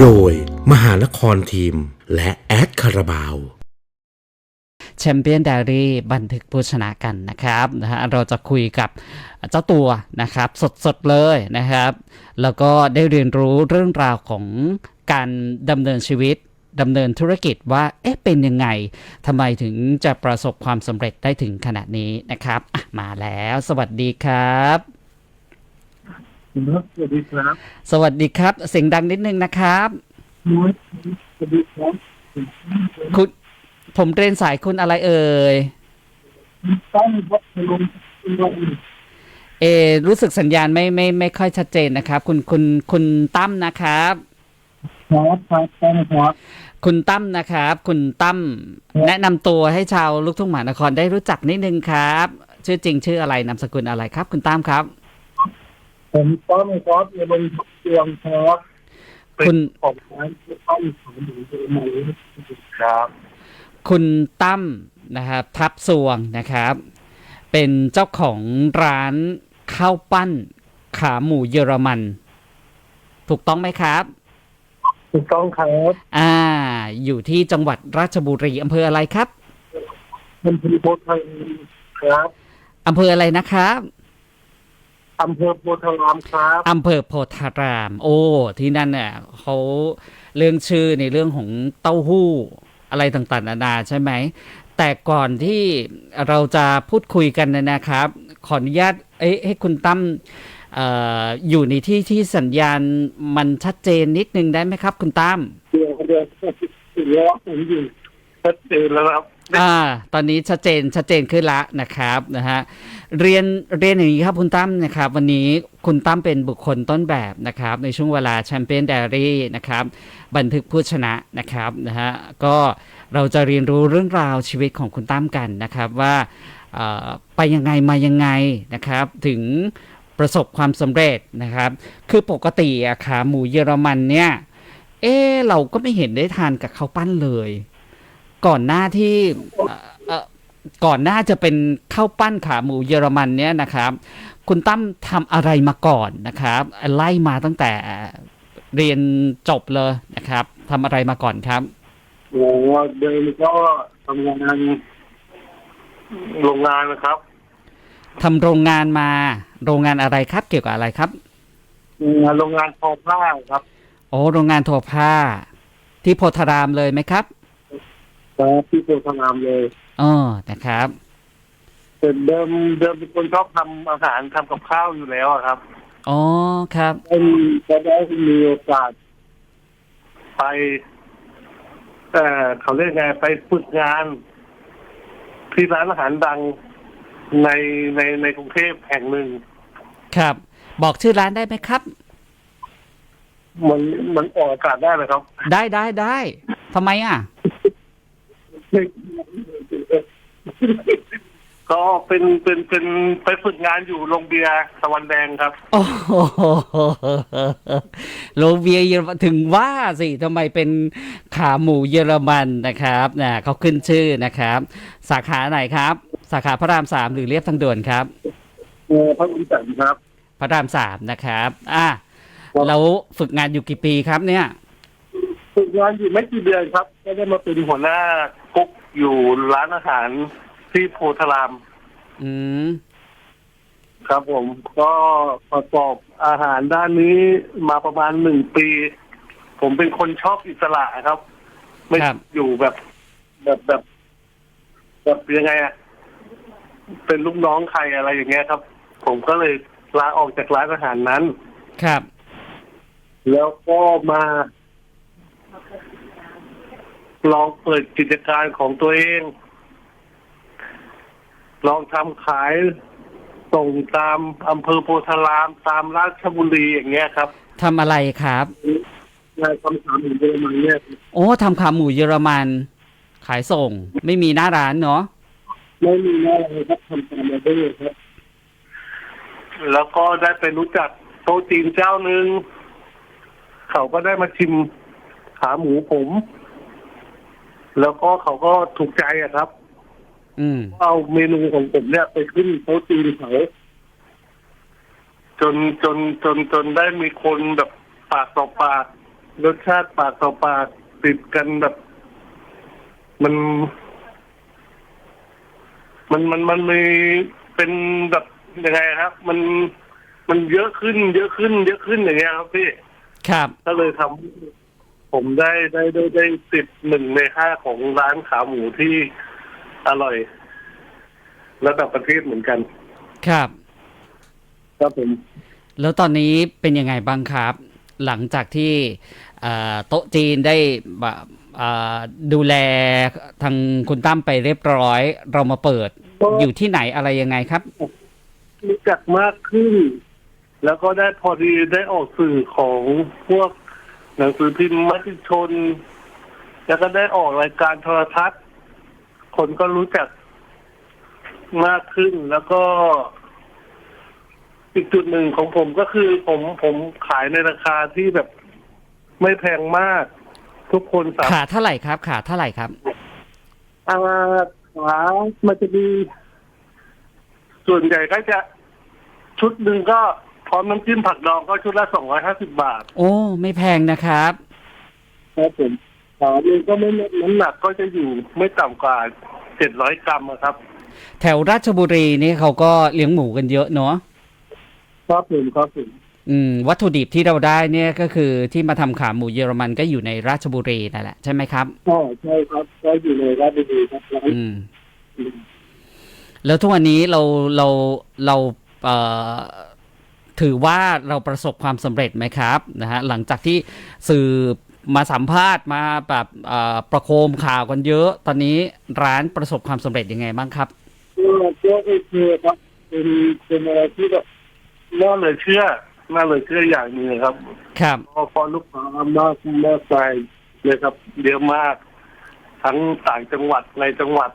โดยมหานครทีม และแอดคาราบาวแชมเปี้ยนไดารี่บันทึกผู้ชนะกันนะครับนะฮะเราจะคุยกับเจ้าตัวนะครับสดๆเลยนะครับ แล้วก็ได้เรียนรู้เรื่องราวของการดำเนินชีวิตดำเนินธุรกิจว่าเอ๊ะเป็นยังไงทำไมถึงจะประสบความสำเร็จได้ถึงขนาดนี้นะครับมาแล้ว สวัสดีครับ ครับสวัสดีครับ สวัสดีครับ เสียงดังนิดนึงนะครับน้อยสวัสดีครับคุณผมเรียนสายคุณอะไรเอ่ยต้องวัดลงลงเออรู้สึกสัญญาณไม่ไม่ไม่ค่อยชัดเจนนะครับ คุณคุณคุณตั้มนะครับครับครับต้องครับ คุณตั้มนะครับ คุณตั้มแนะนำตัวให้ชาวลูกทุ่งมหานครได้รู้จักนิดนึงครับ ชื่อจริงชื่ออะไรนามสกุลอะไรครับ คุณตั้มครับ ผมต้องครับเอลงเตียงครับคุณของร้านที่ต้องขายหมูเยอรมันครับ คุณตั้มนะครับ ทับสวงนะครับ เป็นเจ้าของร้านข้าวปั้นขาหมูเยอรมัน ถูกต้องไหมครับ ถูกต้องครับอ่า อยู่ที่จังหวัดราชบุรีอำเภออะไรครับอำเภอโพธิ์ารามครับอำเภออะไรนะครับ อำเภอโพธิ์ารามครับอำเภอโพธาราม โอ้ ที่นั่นเนี่ยเขาเรื่องชื่อในเรื่องของเต้าหู้อะไรต่างๆนานาใช่ไหม แต่ก่อนที่เราจะพูดคุยกันเนยนะครับ ขออนุญาตเอ้ยให้คุณตั้มเอ่ออยู่ในที่ที่สัญญาณมันชัดเจนนิดนึงได้ไหมครับ คุณตั้มเดี๋ยวเดี๋ยวเดี๋ยวผมอยู่ชัดเจนแล้วครับ อ่า ตอนนี้ชัดเจนชัดเจนขึ้นละนะครับนะฮะเรียนเรียนอย่างนี้ครับคุณตั้มนะครับ วันนี้คุณตั้มเป็นบุคคลต้นแบบนะครับ ในช่วงเวลาแชมเปี้ยน d ดอารี่นะครับ บันทึกผู้ชนะนะครับนะฮะก็เราจะเรียนรู้เรื่องราวชีวิตของคุณตั้มกันนะครับว่าเออไปยังไงมายังไงนะครับ ถึงประสบความสำเร็จนะครับ คือปกติอะขาหมูเยอรมันเนี่ย เอ๊ะเราก็ไม่เห็นได้ทานกับข้าวปั้นเลย ก่อนหน้าที่เอ่อเอ่อก่อนหน้าจะเป็นข้าวปั้นขาหมูเยอรมันเนี่ยนะครับ คุณตั้มทำอะไรมาก่อนนะครับ ไล่มาตั้งแต่เรียนจบเลยนะครับทำอะไรมาก่อนครับโอ้เดิมก็ทำงานโรงงานนะครับทำโรงงานมา โรงงานอะไรครับ เกี่ยวกับอะไรครับโรงงานทอผ้าครับ โอ้โรงงานทอผ้า ที่โพธารามเลยไหมครับ ครับที่โพธารามเลยอ๋อนะครับแต่เดิมเดิมเป็นคนชอบทำอาหารทำกับข้าวอยู่แล้วอะครับอ๋อครับ ได้ก็ได้มีโอกาสไปเอ่อเขาเรียกไงไปฝึกงาน ที่ร้านอาหารดังในในในกรุงเทพแห่งหนึ่ง ครับ บอกชื่อร้านได้ไหมครับ มันมันออกอากาศได้ไหมครับ ได้ได้ได้ทำไมอะ ก็เป็นเป็นเป็นไปฝึกงานอยู่โรงเบียร์ตะวันแดงครับ โอ้โหโลเบียเยอรมันถึงว่าสิทำไมเป็นขาหมูเยอรมันนะครับนะเขาขึ้นชื่อนะครับ สาขาไหนครับ สาขาพระรามสามหรือเรียบทางด่วนครับเออพระอุจันทร์ครับ พระรามสามนะครับ อะแล้วฝึกงานอยู่กี่ปีครับเนี่ย ฝึกงานอยู่ไม่กี่เดือนครับก็ได้มาเป็นหัวหน้ากุ๊ก อยู่ร้านอาหารที่โพธาราม อืม ครับผมก็ประกอบอาหารด้านนี้มาประมาณหนึ่งปี ผมเป็นคนชอบอิสระครับ ไม่ครับ อยู่แบบแบบแบบ แบบยังไงอะเป็นลูกน้องใครอะไรอย่างเงี้ยครับ ผมก็เลยลาออกจากร้านอาหารนั้น ครับ แล้วก็มา ลองเปิดกิจการของตัวเอง ลองทำขายส่งตามอำเภอโพธาราม ตามราชบุรีอย่างเงี้ยครับทำอะไรครับนายคำถามของเดิมมาเนี่ยโอ้ทำขาหมูเยอรมัน ขายส่ง ไม่มีหน้าร้านเนาะไม่มีอะไรครับทำตามมาได้เลยครับ แล้วก็ได้ไปรู้จักโต๊ะจีนเจ้าหนึ่งเขาก็ได้มาชิมขาหมูผม แล้วก็เขาก็ถูกใจอะครับอืมเอาเมนูของผมเนี่ยไปขึ้นโต๊ะจีนเขาจนจนจนจนได้มีคนแบบปากต่อปาก รสชาติปากต่อปากติดกันแบบ มัน มันมันมันมีเป็นแบบยังไงครับ มันมันเยอะขึ้น เยอะขึ้น เยอะขึ้นอย่างเงี้ยครับพี่ครับ ก็เลยทำให้ ผมได้ได้ได้ได้ติดหนึ่งในห้าของร้านขาหมูที่อร่อย ระดับประเทศเหมือนกันครับ ครับผม แล้วตอนนี้เป็นยังไงบ้างครับ หลังจากที่เอ่อโต๊ะจีนได้แบบเอ่อดูแลทางคุณตั้มไปเรียบร้อย เรามาเปิดก็อยู่ที่ไหนอะไรยังไงครับ รู้จักมากขึ้น แล้วก็ได้พอดีได้ออกสื่อของพวก หนังสือพิมพ์มติชน แล้วก็ได้ออกรายการโทรทัศน์ คนก็รู้จักมากขึ้นแล้วก็ อีกจุดหนึ่งของผมก็คือผมผมขายในราคาที่แบบไม่แพงมาก ทุกคนสามขาเท่าไหร่ครับ ขาเท่าไหร่ครับอาขามันจะมีส่วนใหญ่ก็จะชุดหนึ่งก็ พร้อมน้ำจิ้มผักดองก็ชุดละสองร้อยห้าสิบบาทโอ้ ไม่แพงนะครับ ครับผมขาหนึ่งก็ไม่น้ำหนักก็จะอยู่ไม่ต่ำกว่าเจ็ดร้อยกรัมอะครับ แถวราชบุรีนี่เขาก็เลี้ยงหมูกันเยอะเนาะครับผมครับผมอืม วัตถุดิบที่เราได้เนี่ยก็คือที่มาทำขาหมูเยอรมันก็อยู่ในราชบุรีนั่นแหละใช่ไหมครับ อ๋อใช่ครับก็อยู่ในราชบุรีครับร้านอืม แล้วทุกวันนี้เราเราเราเอ่อ ถือว่าเราประสบความสำเร็จไหมครับนะฮะหลังจากที่สื่อมาสัมภาษณ์มาแบบเอ่อประโคมข่าวกันเยอะ ตอนนี้ร้านประสบความสำเร็จยังไงบ้างครับก็ก็โอเคครับเป็นเป็นอะไรที่แบบน่าเหลยเชื่อน่าเหลยเชื่ออย่างหนึ่งครับ ครับพอพอลูกค้ามากมากไปเลยครับเยอะมาก ทั้งต่างจังหวัดในจังหวัด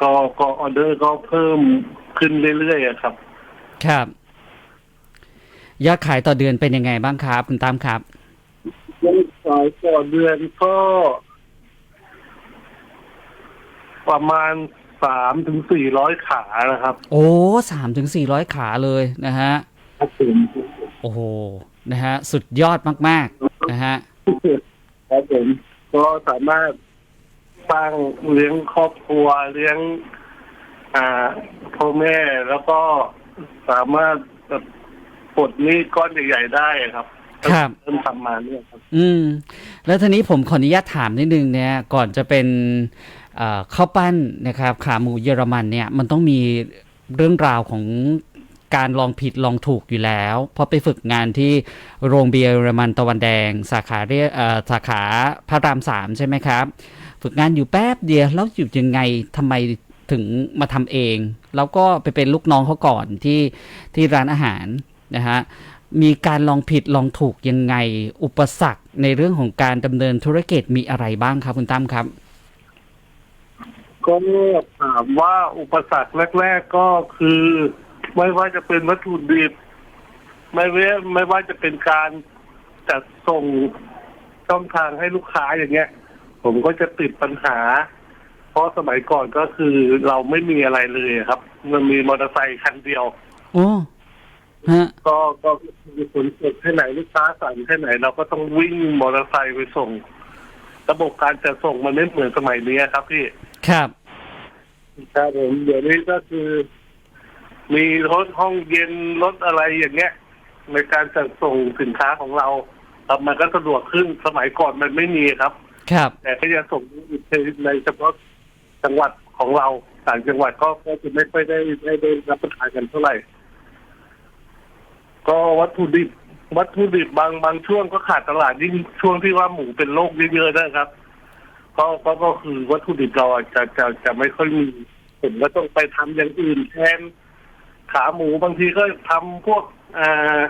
ก็ก็ออเดอร์ก็เพิ่มขึ้นเรื่อยๆอะครับ ครับ ยอดขายต่อเดือนเป็นยังไงบ้างครับ คุณตามครับยังขายต่อเดือนก็ ประมาณสามถึงสี่ร้อยขานะครับ โอ้สามถึงสี่ร้อยขาเลยนะฮะครับผมโอ้โหนะฮะ สุดยอดมาก ๆ นะฮะครับผมก็สามารถสร้างเลี้ยงครอบครัวเลี้ยง อ่าพ่อแม่แล้วก็ สามารถแบบปลดหนี้ก้อนใหญ่ๆได้ครับครับ เริ่มทำมาเนี่ยครับ อืม แล้วทีนี้ผมขออนุญาตถามนิดนึงเนี่ย ก่อนจะเป็นเอ่อข้าวปั้นนะครับ ขาหมูเยอรมันเนี่ย มันต้องมีเรื่องราวของการลองผิดลองถูกอยู่แล้ว เพราะไปฝึกงานที่โรงเบียร์เยอรมันตะวันแดง สาขาเรียกเอ่อสาขาพระรามสามใช่ไหมครับ ฝึกงานอยู่แป๊บเดียวแล้วอยู่ยังไงทำไม ถึงมาทำเอง แล้วก็ไปเป็นลูกน้องเขาก่อนที่ที่ร้านอาหารนะฮะมีการลองผิดลองถูกยังไง อุปสรรคในเรื่องของการดำเนินธุรกิจมีอะไรบ้างครับคุณตั้มครับ ก็ถามว่าอุปสรรคแรก ๆ ก็คือ ไม่ว่าจะเป็นวัตถุดิบ ไม่เว้ไม่ว่าจะเป็นการจัดส่งช่องทางให้ลูกค้าอย่างเงี้ย ผมก็จะติดปัญหา ราะสมัยก่อนก็คือเราไม่มีอะไรเลยครับ มันมีมอเตอร์ไซค์คันเดียว โอ้ฮะก็ก็มีขนส่งแค่ไหนลูกค้าสั่งแค่ไหน เราก็ต้องวิ่งมอเตอร์ไซค์ไปส่ง ระบบการจัดส่งมันไม่เหมือนสมัยนี้ครับพี่ครับครับผมเดี๋ยวนี้ก็คือ มีรถห้องเย็นรถอะไรอย่างเงี้ย ในการจัดส่งสินค้าของเราครับมันก็สะดวกขึ้นสมัยก่อนมันไม่มีครับ ครับ แต่ก็จะส่งในเฉพาะ จังหวัดของเราต่างจังหวัดก็ก็จะไม่ค่อยได้ได้ได้รับประทานกันเท่าไหร่ ก็วัตถุดิบ วัตถุดิบบางบางช่วงก็ขาดตลาดยิ่งช่วงที่ว่าหมูเป็นโรคเยอะๆนะครับก็ก็ก็คือวัตถุดิบเราจะจะจะไม่ค่อยมีผมก็ต้องไปทำอย่างอื่นแทน ขาหมูบางทีก็ทำพวกอ่า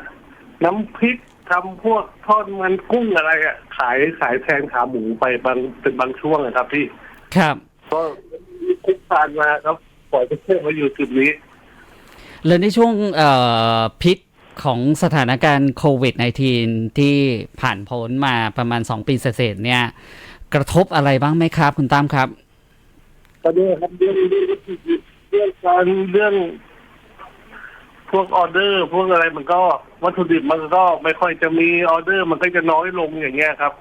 น้ำพริกทำพวกทอดมันกุ้งอะไรอะขายขายแทนขาหมูไปบางเป็นบางช่วงนะครับพี่ครับ ก็คุกคานมาครับปล่อยประเทศมาอยู่จุดนี้ แล้วในช่วงเอ่อพิษของสถานการณ์โควิด -19 ที่ผ่านพ้นมาประมาณ 2 ปีเศษๆเนี่ย กระทบอะไรบ้างไหมครับ คุณตั้มครับก็เนี่ยครับเรื่องเรื่องเรื่องการเรื่อง พวกออเดอร์ พวกอะไรมันก็วัตถุดิบมันก็ไม่ค่อยจะมีออเดอร์ มันก็จะน้อยลงอย่างเงี้ยครับ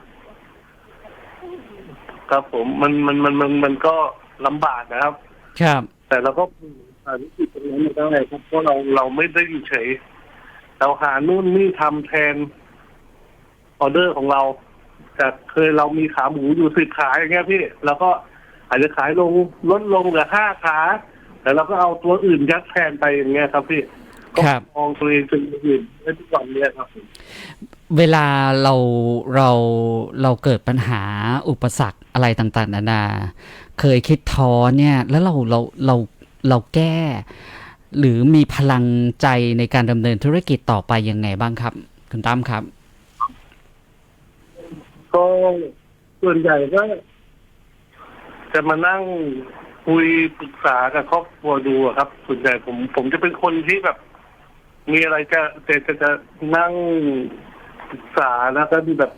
ครับผมมันมันมันมันมันก็ลำบากนะครับ ครับ แต่เราก็ผ่านวิกฤตตรงนั้นมาได้ครับเพราะเราเราไม่ได้อยู่เฉยเราหานู่นนี่ทำแทนออเดอร์ของเราจากเคยเรามีขาหมูอยู่สิบขาอย่างเงี้ยพี่เราก็อาจจะขายลงลดลงเหลือห้าขาแต่เราก็เอาตัวอื่นยัดแทนไปอย่างเงี้ยครับพี่ก็ครับ มองตัวเองเป็นอื่นได้ทุกวันเนี้ยครับผม เวลาเราเราเราเกิดปัญหาอุปสรรค อะไรต่างๆ นานา เคยคิดท้อเนี่ย แล้วเราเราเราเราแก้ หรือมีพลังใจในการดำเนินธุรกิจต่อไปยังไงบ้างครับ คุณตั้มครับ ก็ส่วนใหญ่ก็จะมานั่งคุยปรึกษากับครอบครัวดูอะครับ ส่วนใหญ่ผม ผมจะเป็นคนที่แบบ มีอะไรจะจะจะจะนั่งปรึกษาแล้วก็มีแบบ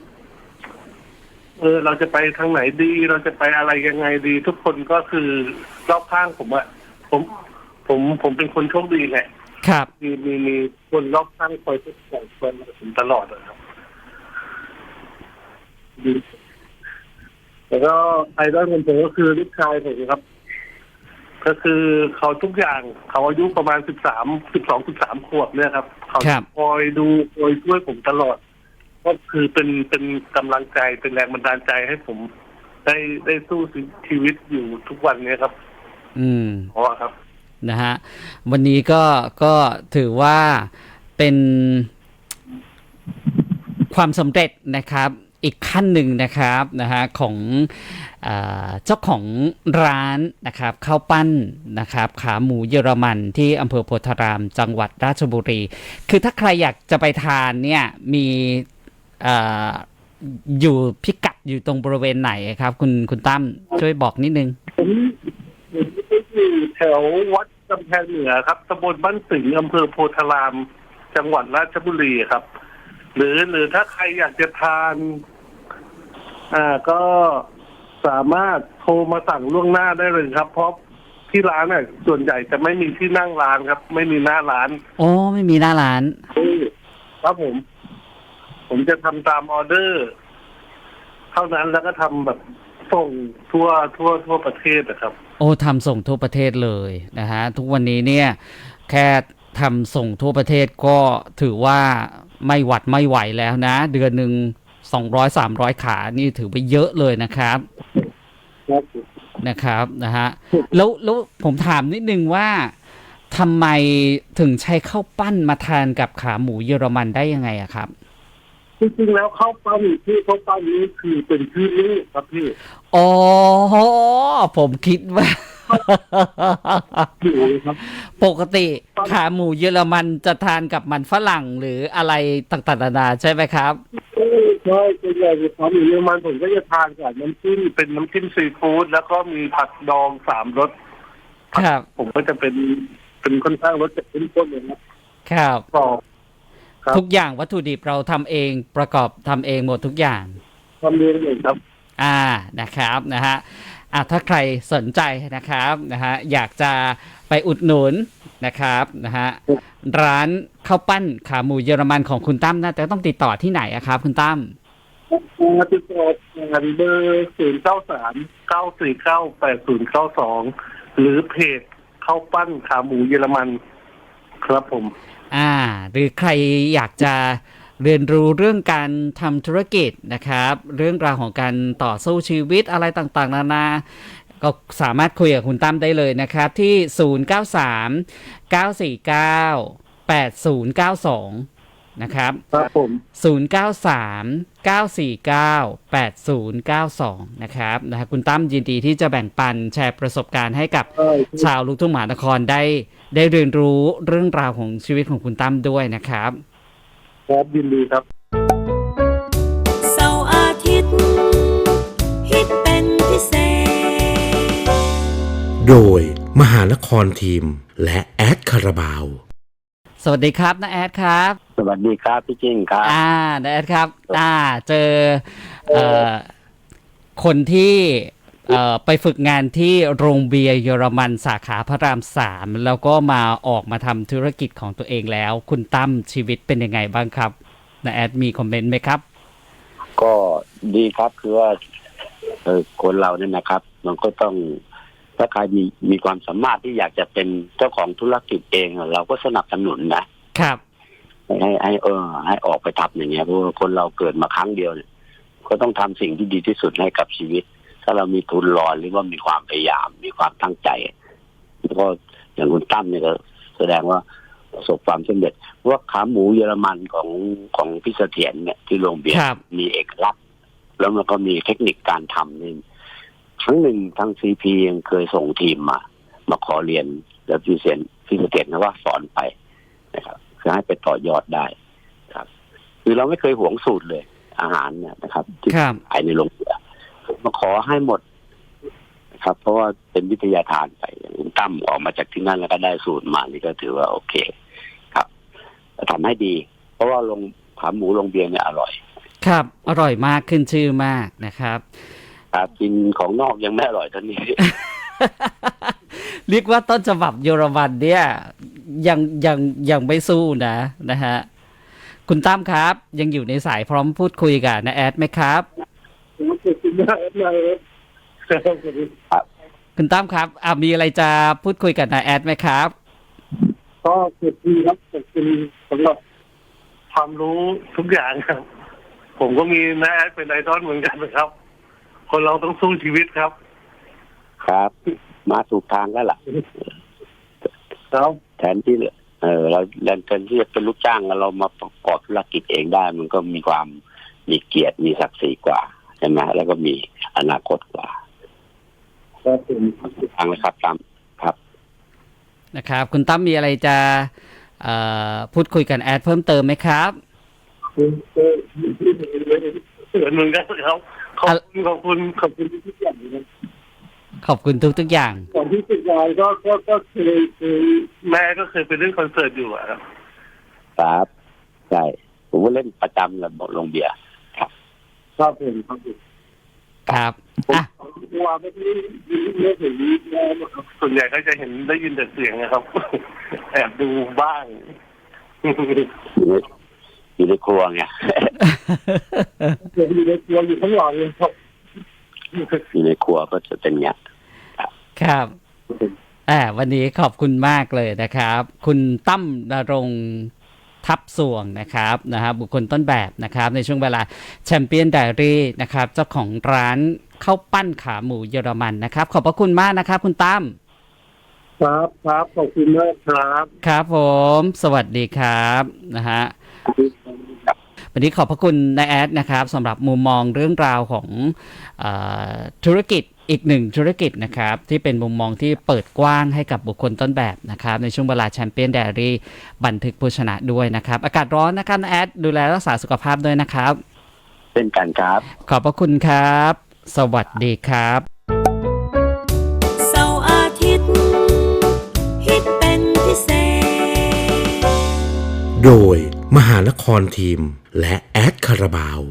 เออเราจะไปทางไหนดี เราจะไปอะไรยังไงดี ทุกคนก็คือรอบข้างผมอะผมผมผมเป็นคนโชคดีไงครับ มีมีมีคนรอบข้างคอยช่วยส่งเสริมผมตลอดนะครับดีแล้วก็ไอดอลของผมก็คือลูกชายผมครับ ก็คือเขาทุกอย่างเขาอายุประมาณสิบสามสิบสองสิบสามขวบเนี่ยครับ เขาครับ คอยดูคอยช่วยผมตลอด ก็คือเป็นเป็นกำลังใจเป็นแรงบันดาลใจให้ผมได้ได้สู้ชีวิตอยู่ทุกวันเนี้ยครับ อืมเพราะว่าครับนะฮะวันนี้ก็ก็ถือว่าเป็นความสำเร็จนะครับอีกขั้นหนึ่งนะครับนะฮะของเออเจ้าของร้านนะครับข้าวปั้นนะครับ ขาหมูเยอรมันที่อำเภอโพธารามจังหวัดราชบุรี คือถ้าใครอยากจะไปทานเนี่ยมีเอออยู่พิกัดอยู่ตรงบริเวณไหนครับ คุณคุณตั้มช่วยบอกนิดนึงผมผมอยู่แถววัดกำแพงเหนือครับตำบลบ้านสิงห์อำเภอโพธาราม จังหวัดราชบุรีครับ หรือหรือถ้าใครอยากจะทาน อ่าก็สามารถโทรมาสั่งล่วงหน้าได้เลยครับ เพราะที่ร้านเนี่ยส่วนใหญ่จะไม่มีที่นั่งร้านครับ ไม่มีหน้าร้านโอ้ไม่มีหน้าร้านครับผม ผมจะทำตามออเดอร์ เท่านั้นแล้วก็ทำแบบส่งทั่วทั่วทั่วประเทศนะครับ โอ้ทำส่งทั่วประเทศเลยนะฮะทุกวันนี้เนี่ย แค่ทำส่งทั่วประเทศก็ถือว่าไม่หวัดไม่ไหวแล้วนะ เดือนหนึ่งสองร้อยสามร้อยขานี่ถือไปเยอะเลยนะครับครับนะครับนะฮะแล้วแล้วผมถามนิดนึงว่าทำไมถึงใช้ข้าวปั้นมาทานกับขาหมูเยอรมันได้ยังไงอะครับ จริงๆแล้วข้าวปั้นที่ข้าวปั้นนี้คือเป็นชื่อลูกครับพี่อ๋อผมคิดว่าอยู่ครับ ปกติขาหมูเยอรมันจะทานกับมันฝรั่งหรืออะไรต่างๆนานาใช่ไหมครับใช่ส่วนใหญ่จะทำอยู่เยอรมันผมก็จะทานกับน้ำจิ้มเป็นน้ำจิ้มซีฟู้ดแล้วก็มีผักดองสามรสครับ ผมก็จะเป็นเป็นค่อนข้างรสจัดเข้มข้นเลยนะครับกรอบ ครับ ทุกอย่างวัตถุดิบเราทำเองประกอบทำเองหมดทุกอย่าง ทำเองเลยครับ อ่านะครับนะฮะอะถ้าใครสนใจนะครับนะฮะอยากจะไปอุดหนุนนะครับนะฮะร้านข้าวปั้นขาหมูเยอรมันของคุณตั้มน่าจะต้องติดต่อที่ไหนอะครับ คุณตั้มมาติดต่องานเบอร์ศูนย์เก้าสามเก้าสี่เก้าแปดศูนย์เก้าสองหรือเพจข้าวปั้นขาหมูเยอรมัน ครับผม อ่า หรือใครอยากจะเรียนรู้เรื่องการทำธุรกิจนะครับ เรื่องราวของการต่อสู้ชีวิตอะไรต่างๆ นานา ก็สามารถคุยกับคุณตั้มได้เลยนะครับ ที่ 093 949 8092 นะครับครับผม093 949 8092 นะครับนะฮะคุณตั้มยินดีที่จะแบ่งปันแชร์ประสบการณ์ให้กับใช่ชาวลูกทุ่งมหานครได้ ได้เรียนรู้เรื่องราวของชีวิตของคุณตั้มด้วยนะครับ ครับยินดีครับ เสาร์อาทิตย์ฮิตเป็นพิเศษ โดยมหานครทีม และแอดคาราบาว สวัสดีครับนาแอดครับ สวัสดีครับพี่จิ้งครับ อ่านาแอดครับ อ่า เจอเอ่อคนที่เอ่อไปฝึกงานที่โรงเบียร์เยอรมันสาขาพระรามสามแล้วก็มาออกมาทำธุรกิจของตัวเองแล้ว คุณตั้มชีวิตเป็นยังไงบ้างครับนาแอดมีคอมเมนต์ไหมครับ ก็ดีครับคือว่าเออคนเราเนี่ยนะครับ มันก็ต้อง ถ้าใครมีมีความสามารถที่อยากจะเป็นเจ้าของธุรกิจเองอะเราก็สนับสนุนนะครับ ให้ให้เออ ให้ออกไปทำอย่างเงี้ยเพราะว่าคนเราเกิดมาครั้งเดียวเนี่ยก็ต้องทำสิ่งที่ดีที่สุดให้กับชีวิต ถ้าเรามีทุนรอนหรือว่ามีความพยายาม มีความตั้งใจแล้วก็อย่างคุณตั้มเนี่ยก็แสดงว่าประสบความสำเร็จเพราะว่าขาหมูเยอรมันของของพิเสถียรเนี่ยที่โรงเบียร์ครับมีเอกลักษณ์แล้วมันก็มีเทคนิคการทำนี่ ครั้งหนึ่งทางซีพียังเคยส่งทีมมา มาขอเรียนแล้วพี่เสียนพี่เสถียรนะว่าสอนไปนะครับคือให้ไปต่อยอดได้ครับ คือเราไม่เคยหวงสูตรเลย อาหารเนี่ยนะครับ ที่ครับขายในโรงเรือมาขอให้หมดนะครับ เพราะว่าเป็นวิทยาทานไปอย่างคุณตั้มออกมาจากที่นั่นแล้วก็ได้สูตรมานี่ก็ถือว่าโอเค ครับทำให้ดี เพราะว่าลงขาหมูลงเบียร์เนี่ยอร่อย ครับ อร่อยมากขึ้นชื่อมากนะครับ ครับกินของนอกยังไม่อร่อยเท่านี้ เรียกว่าต้นฉบับเยอรมันเนี่ยยังยังยังไม่สู้นะนะฮะคุณตั้มครับ ยังอยู่ในสายพร้อมพูดคุยกับนาแอดไหมครับขอบคุณมากเลยครับคุณตั้มครับอะมีอะไรจะพูดคุยกับนาแอดไหมครับ ก็ขอบคุณครับขอบคุณสำหรับความรู้ทุกอย่างครับ ผมก็มีน้าแอดเป็นไอดอลเหมือนกันนะครับ คนเราต้องสู้ชีวิตครับ ครับ มาถูกทางแล้วล่ะครับแทนที่เออเราแทนที่จะเป็นลูกจ้างแล้วเรามาประกอบธุรกิจเองได้ มันก็มีความมีเกียรติมีศักดิ์ศรีกว่าใช่ไหมแล้วก็มีอนาคตกว่าครับผมถูกทางเลยครับตามครับ นะครับ คุณตั้มมีอะไรจะเอ่อพูดคุยกันแอดเพิ่มเติมไหมครับเหมือนเหมือนกันครับ ขอบคุณขอบคุณขอบคุณทุกอย่างนะครับขอบคุณทุกๆอย่างก่อนที่จะย้ายก็ก็ก็เคยเคยแม่ก็เคยไปเล่นคอนเสิร์ตอยู่อะครับครับใช่ผมก็เล่นประจำกับโรงเบียร์ครับผมครับผมครับอะว่าไม่ได้ไม่ถึงแล้วครับส่วนใหญ่ก็จะเห็นได้ยินแต่เสียงนะครับ แอบดูบ้าง อยู่ในอยู่ในครัวไงเดี๋ยวอยู่ในตัวอยู่ข้างหลังเลยครับอยู่ในครัวก็จะเป็นอย่างเงี้ยครับอ่าวันนี้ขอบคุณมากเลยนะครับ คุณตั้มนรงค์ทับสวงนะครับนะฮะบุคคลต้นแบบนะครับ ในช่วงเวลาแชมเปี้ยนไดรี่นะครับ เจ้าของร้านข้าวปั้นขาหมูเยอรมันนะครับ ขอบพระคุณมากนะครับ คุณตั้มครับครับขอบคุณมากครับ ครับผม สวัสดีครับนะฮะ วันนี้ขอบพระคุณนายแอดนะครับสำหรับมุมมองเรื่องราวของเออธุรกิจอีกหนึ่งธุรกิจนะครับ ที่เป็นมุมมองที่เปิดกว้างให้กับบุคคลต้นแบบนะครับ ในช่วงเวลาแชมเปี้ยน i ดรี่บันทึกผู้ชนะด้วยนะครับ อากาศร้อนนะครับนายแอดดูแลรักษาสุขภาพด้วยนะครับเช่นกันครับ ขอบพระคุณครับ สวัสดีครับเสาร์อาทิตย์ฮิตเป็นพิเศษ โดย มหานครทีม และแอดคาราบาว